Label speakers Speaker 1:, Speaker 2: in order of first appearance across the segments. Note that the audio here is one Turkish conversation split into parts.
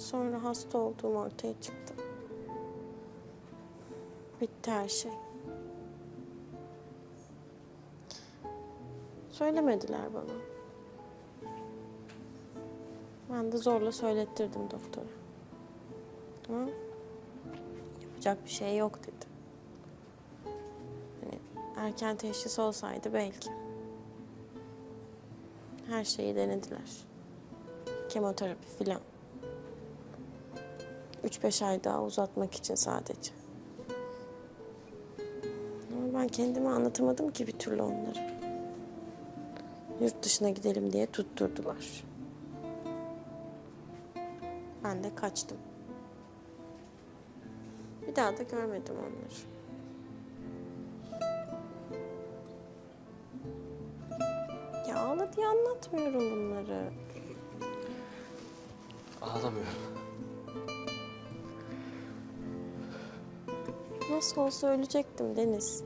Speaker 1: Sonra hasta olduğum ortaya çıktı. Bitti her şey. Söylemediler bana. Ben de zorla söylettirdim doktora. Ama yapacak bir şey yok dedi. Hani erken teşhis olsaydı belki. Her şeyi denediler. Kemoterapi filan. Üç beş ay daha uzatmak için sadece. Ama ben kendime anlatamadım ki bir türlü onları. Yurt dışına gidelim diye tutturdular. Ben de kaçtım. Bir daha da görmedim onları. Ya ağla diye anlatmıyorum bunları.
Speaker 2: Ağlamıyorum.
Speaker 1: Nasıl olsa ölecektim Deniz.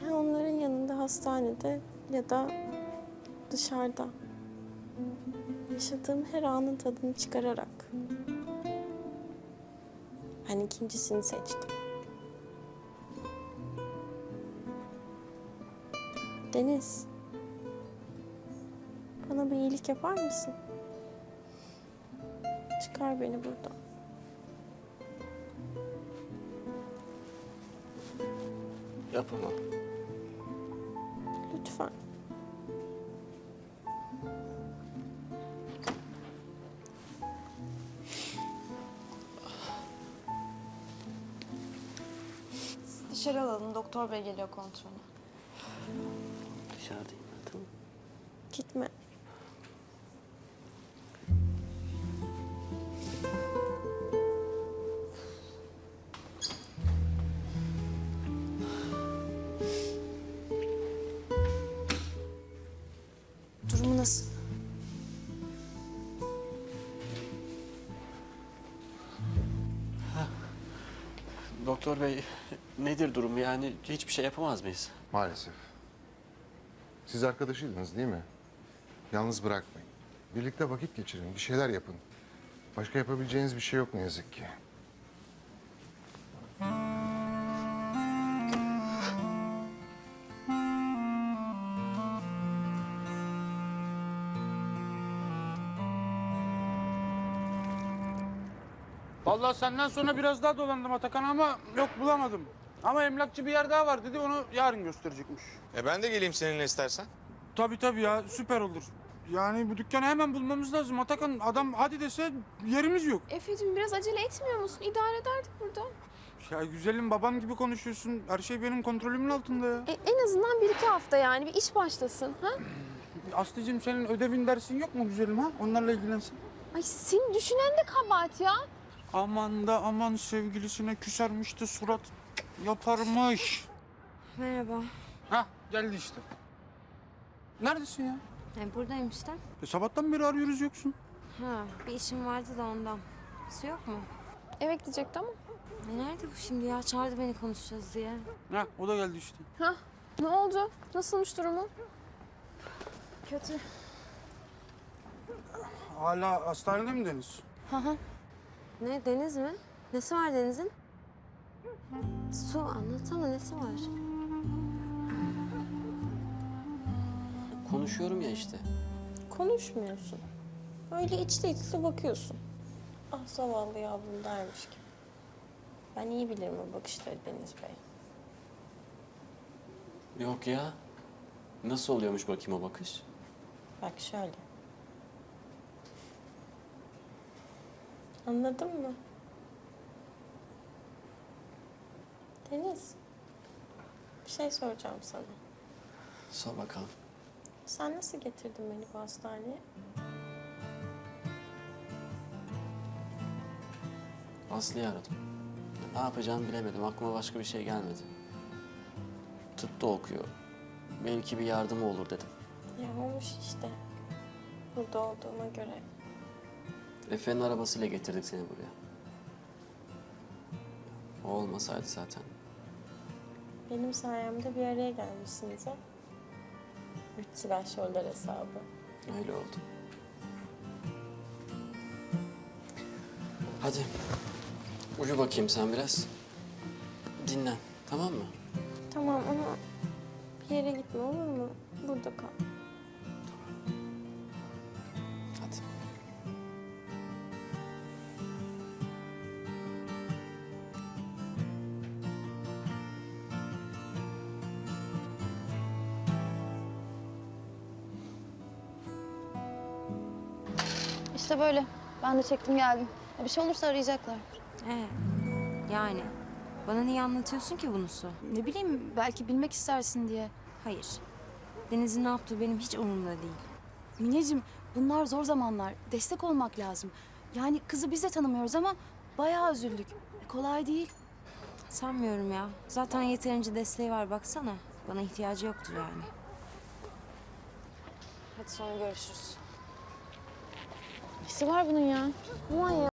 Speaker 1: Ha onların yanında hastanede ya da dışarıda. Yaşadığım her anın tadını çıkararak. Ben ikincisini seçtim. Deniz. Bana bir iyilik yapar mısın? Çıkar beni buradan.
Speaker 2: Yapamam.
Speaker 1: Lütfen.
Speaker 3: Dışarı alalım. Doktor bey geliyor kontrolü.
Speaker 2: Dışarıdayım ben tamam.
Speaker 1: Gitme.
Speaker 2: Doktor bey nedir durum yani hiçbir şey yapamaz mıyız?
Speaker 4: Maalesef. Siz arkadaşıydınız değil mi? Yalnız bırakmayın. Birlikte vakit geçirin, bir şeyler yapın. Başka yapabileceğiniz bir şey yok ne yazık ki.
Speaker 5: Vallahi senden sonra biraz daha dolandım Atakan ama yok bulamadım. Ama emlakçı bir yer daha var dedi onu yarın gösterecekmiş.
Speaker 6: E ben de geleyim seninle istersen.
Speaker 5: Tabii tabii ya süper olur. Yani bu dükkanı hemen bulmamız lazım Atakan. Adam hadi dese yerimiz yok.
Speaker 7: Efe'cim biraz acele etmiyor musun? İdare ederdik burada.
Speaker 5: Ya güzelim babam gibi konuşuyorsun. Her şey benim kontrolümün altında ya.
Speaker 7: E, en azından bir iki hafta yani bir iş başlasın. Ha?
Speaker 5: Aslıcığım senin ödevin dersin yok mu güzelim ha? Onlarla ilgilensin.
Speaker 7: Ay seni düşünen de kabahat ya.
Speaker 5: Aman da aman sevgilisine küsermiş de surat yaparmış.
Speaker 8: Merhaba.
Speaker 5: Hah geldi işte. Neredesin ya?
Speaker 8: E, buradayım işte.
Speaker 5: E, sabahtan beri arıyoruz yoksun.
Speaker 8: Ha, bir işim vardı da ondan. Su yok mu?
Speaker 7: Eve gidecekti ama.
Speaker 8: E, nerede bu şimdi ya? Çağırdı beni konuşacağız diye.
Speaker 5: Hah o da geldi işte.
Speaker 7: Ha? Ne oldu? Nasılmış durumu? Kötü.
Speaker 5: Hala hastanede mi Deniz?
Speaker 8: Ne, Deniz mi? Nesi var Deniz'in? Su, anlatsana nesi var?
Speaker 2: Konuşuyorum ya işte.
Speaker 1: Konuşmuyorsun. Öyle içte içte bakıyorsun. Ah zavallı yavrum dermiş gibi. Ben iyi bilirim o bakışları Deniz Bey.
Speaker 2: Yok ya. Nasıl oluyormuş bakayım o bakış?
Speaker 1: Bak şöyle. Anladın mı? Deniz. Bir şey soracağım sana.
Speaker 2: Sor bakalım.
Speaker 1: Sen nasıl getirdin beni bu hastaneye?
Speaker 2: Aslı'yı aradım. Ne yapacağımı bilemedim. Aklıma başka bir şey gelmedi. Tıpta okuyor. Belki bir yardımı olur dedim.
Speaker 1: Ya olmuş işte. Burada olduğuma göre.
Speaker 2: Efe'nin arabasıyla getirdik seni buraya. O olmasaydı zaten.
Speaker 1: Benim sayemde bir araya gelmişsiniz ha. Üç silahşörler hesabı.
Speaker 2: Öyle oldu. Hadi. Uyu bakayım sen biraz. Dinlen. Tamam mı?
Speaker 1: Tamam ama bir yere gitme olur mu? Burada kal.
Speaker 9: İşte böyle. Ben de çektim geldim. Bir şey olursa arayacaklar.
Speaker 8: Ee, yani bana niye anlatıyorsun ki bunu Su?
Speaker 3: Ne bileyim belki bilmek istersin diye.
Speaker 8: Hayır. Deniz'in ne yaptığı benim hiç umurumda değil.
Speaker 3: Mineciğim bunlar zor zamanlar. Destek olmak lazım. Yani kızı biz de tanımıyoruz ama bayağı üzüldük. E, kolay değil.
Speaker 8: Sanmıyorum ya. Zaten yeterince desteği var baksana. Bana ihtiyacı yoktur yani.
Speaker 2: Hadi sonra görüşürüz.
Speaker 7: Nesi var bunun ya? Aman ya.